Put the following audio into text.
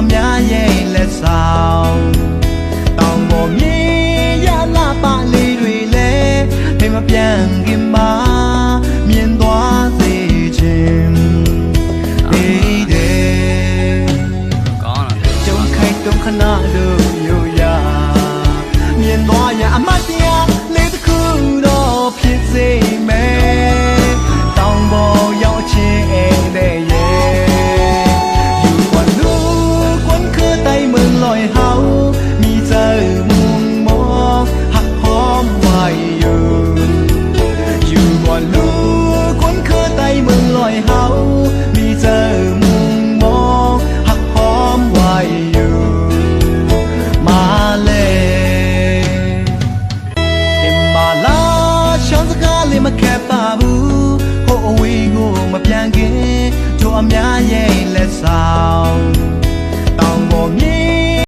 တို့အများရဲ့လက်ဆောင်တောင်ပေါ်မြေရလာပါလေးတွေလဲမင်းမပြန်ခင်မှာမြင်သွားစေခြင်းဒီတဲ့ကောင်းလားကြုံခိုင်တုံခဏတို့ရိုရမြင်သွားရအမတ်တရား မခက်ပါဘူးဟိုအဝေးကိုမပြန်ခင်တို့အများရဲ့လက်ဆောင်